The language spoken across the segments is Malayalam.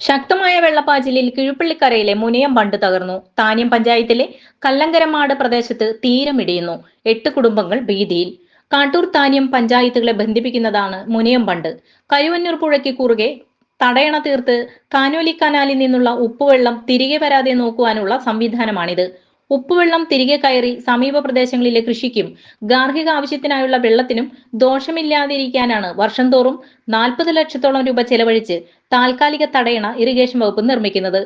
ശക്തമായ വെള്ളപ്പാച്ചിലിൽ കിഴുപ്പള്ളിക്കരയിലെ മുനിയം ബണ്ട് തകർന്നു. താന്യം പഞ്ചായത്തിലെ കല്ലങ്കരമാട് പ്രദേശത്ത് തീരമിടിയുന്നു എട്ട് കുടുംബങ്ങൾ ഭീതിയിൽ. കാട്ടൂർ താന്യം പഞ്ചായത്തുകളെ ബന്ധിപ്പിക്കുന്നതാണ് മുനിയം ബണ്ട് കരുവന്നൂർ പുഴയ്ക്ക് കുറുകെ തടയണ തീർത്ത് കാനോലി കനാലിൽ നിന്നുള്ള ഉപ്പുവെള്ളം തിരികെ വരാതെ നോക്കുവാനുള്ള സംവിധാനമാണിത്. ഉപ്പുവെള്ളം തിരികെ കയറി സമീപ പ്രദേശങ്ങളിലെ കൃഷിക്കും ഗാർഹിക ആവശ്യത്തിനായുള്ള വെള്ളത്തിനും ദോഷമില്ലാതിരിക്കാനാണ് വർഷം തോറും നാൽപ്പത് ലക്ഷത്തോളം രൂപ ചെലവഴിച്ച് താൽക്കാലിക തടയണ ഇറിഗേഷൻ വകുപ്പ് നിർമ്മിക്കുന്നത്.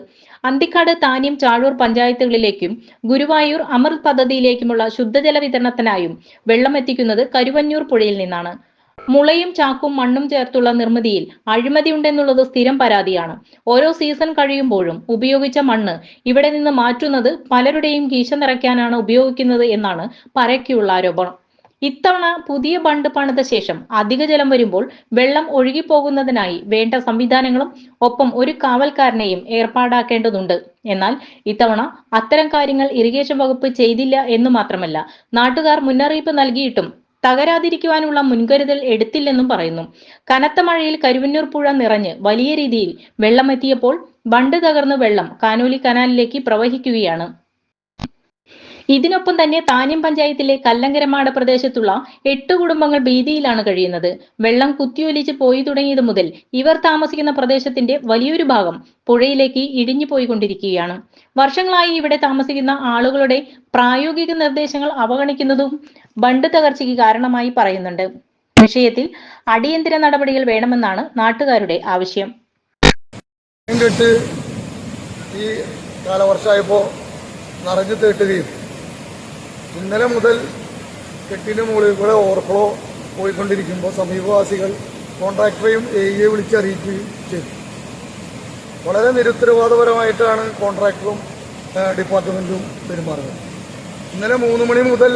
അന്തിക്കാട് താന്യം ചാഴൂർ പഞ്ചായത്തുകളിലേക്കും ഗുരുവായൂർ അമൃത് പദ്ധതിയിലേക്കുമുള്ള ശുദ്ധജല വിതരണത്തിനായും വെള്ളം എത്തിക്കുന്നത് കരുവന്നൂർ പുഴയിൽ നിന്നാണ്. മുളയും ചാക്കും മണ്ണും ചേർത്തുള്ള നിർമ്മിതിയിൽ അഴിമതിയുണ്ടെന്നുള്ളത് സ്ഥിരം പരാതിയാണ്. ഓരോ സീസൺ കഴിയുമ്പോഴും ഉപയോഗിച്ച മണ്ണ് ഇവിടെ നിന്ന് മാറ്റുന്നത് പലരുടെയും കീശ നിറയ്ക്കാനാണ് ഉപയോഗിക്കുന്നത് എന്നാണ് പരക്കെയുള്ള ആരോപണം. ഇത്തവണ പുതിയ ബണ്ട് പണിത ശേഷം അധിക ജലം വരുമ്പോൾ വെള്ളം ഒഴുകിപ്പോകുന്നതിനായി വേണ്ട സംവിധാനങ്ങളും ഒപ്പം ഒരു കാവൽക്കാരനെയും ഏർപ്പാടാക്കേണ്ടതുണ്ട്. എന്നാൽ ഇത്തവണ അത്തരം കാര്യങ്ങൾ ഇറിഗേഷൻ വകുപ്പ് ചെയ്തില്ല എന്ന് മാത്രമല്ല നാട്ടുകാർ മുന്നറിയിപ്പ് നൽകിയിട്ടും തകരാതിരിക്കുവാനുള്ള മുൻകരുതൽ എടുത്തില്ലെന്നും പറയുന്നു. കനത്ത മഴയിൽ കരുവന്നൂർ പുഴ നിറഞ്ഞ് വലിയ രീതിയിൽ വെള്ളമെത്തിയപ്പോൾ ബണ്ട് തകർന്ന് വെള്ളം കാനോലി കനാലിലേക്ക് പ്രവഹിക്കുകയാണ്. ഇതിനൊപ്പം തന്നെ താന്യം പഞ്ചായത്തിലെ കല്ലങ്കരമാട് പ്രദേശത്തുള്ള എട്ട് കുടുംബങ്ങൾ ഭീതിയിലാണ് കഴിയുന്നത്. വെള്ളം കുത്തിയൊലിച്ച് പോയി തുടങ്ങിയത് മുതൽ ഇവർ താമസിക്കുന്ന പ്രദേശത്തിന്റെ വലിയൊരു ഭാഗം പുഴയിലേക്ക് ഇടിഞ്ഞു പോയിക്കൊണ്ടിരിക്കുകയാണ്. വർഷങ്ങളായി ഇവിടെ താമസിക്കുന്ന ആളുകളുടെ പ്രായോഗിക നിർദ്ദേശങ്ങൾ അവഗണിക്കുന്നതും ബണ്ട് തകർച്ചയ്ക്ക് കാരണമായി പറയുന്നുണ്ട്. വിഷയത്തിൽ അടിയന്തര നടപടികൾ വേണമെന്നാണ് നാട്ടുകാരുടെ ആവശ്യം. ഈ കാലവർഷമായപ്പോൾ നിറഞ്ഞു തേട്ടുകയും ഇന്നലെ മുതൽ കെട്ടിന് മുകളിൽ കൂടെ ഓവർഫ്ലോ പോയിക്കൊണ്ടിരിക്കുമ്പോൾ സമീപവാസികൾ കോൺട്രാക്ടറെയും ഏരിയയെ വിളിച്ചറിയിക്കുകയും ചെയ്തു. വളരെ നിരുത്തരവാദപരമായിട്ടാണ് കോൺട്രാക്ടറും ഡിപ്പാർട്ട്മെന്റും പെരുമാറുന്നത്. ഇന്നലെ മൂന്ന് മണി മുതൽ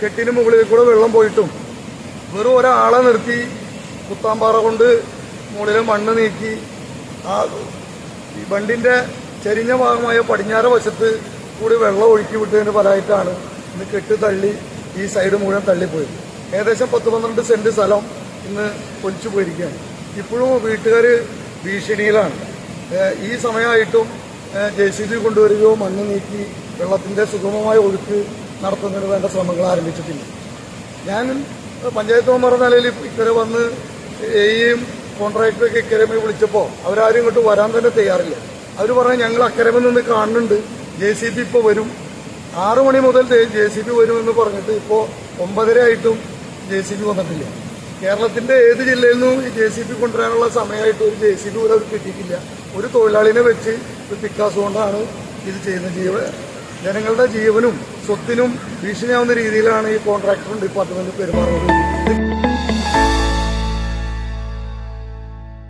കെട്ടിന് മുകളിൽ കൂടെ വെള്ളം പോയിട്ടും വെറും ഒരാളെ നിർത്തി കുത്താമ്പാറ കൊണ്ട് മുകളിലെ മണ്ണ് നീക്കി ആ ഈ ബണ്ടിന്റെ ചെരിഞ്ഞ ഭാഗമായ പടിഞ്ഞാറ വശത്ത് കൂടി വെള്ളം ഒഴുക്കി വിട്ടതിന് ഫലമായിട്ടാണ് ഇന്ന് കെട്ട് തള്ളി ഈ സൈഡ് മുഴുവൻ തള്ളിപ്പോയി. ഏകദേശം പത്ത് പന്ത്രണ്ട് സെന്റ് സ്ഥലം ഇന്ന് പൊലിച്ചു പോയിരിക്കുകയാണ്. ഇപ്പോഴും വീട്ടുകാർ ഭീഷണിയിലാണ്. ഈ സമയമായിട്ടും ജെ സി ബി കൊണ്ടുവരികയോ മണ്ണ് നീക്കി വെള്ളത്തിന്റെ സുഗമമായ ഒഴുക്ക് നടത്തുന്നതിന് വേണ്ട ശ്രമങ്ങൾ ആരംഭിച്ചിട്ടില്ല. ഞാൻ പഞ്ചായത്ത് മെമ്പർ നിലയിൽ ഇക്കരെ വന്ന് എയും കോൺട്രാക്ടറൊക്കെ ഇക്കരമെ വിളിച്ചപ്പോൾ അവരാരും ഇങ്ങോട്ട് വരാൻ തന്നെ തയ്യാറില്ല. അവർ പറഞ്ഞു ഞങ്ങൾ അക്കരമ നിന്ന് കാണുന്നുണ്ട്. ജെ സി ബി ഇപ്പോൾ വരും. ആറു മണി മുതൽ ജെ സി ബി വരുമെന്ന് പറഞ്ഞിട്ട് ഇപ്പോൾ ഒമ്പതര ആയിട്ടും ജെ സി ബി വന്നിട്ടില്ല. കേരളത്തിന്റെ ഏത് ജില്ലയിൽ നിന്നും ഈ ജെ സി ബി കൊണ്ടുവരാനുള്ള സമയമായിട്ട് ഒരു ജെ സി ബി പോലും അവർക്ക് കിട്ടിയിട്ടില്ല. ഒരു തൊഴിലാളിനെ വെച്ച് ഒരു പിക്കാസ് കൊണ്ടാണ് ഇത് ചെയ്യുന്നത്. ജീവ ജനങ്ങളുടെ ജീവനും സ്വത്തിനും ഭീഷണിയാവുന്ന രീതിയിലാണ് ഈ കോൺട്രാക്ടറും ഡിപ്പാർട്ട്മെന്റും പെരുമാറുന്നത്.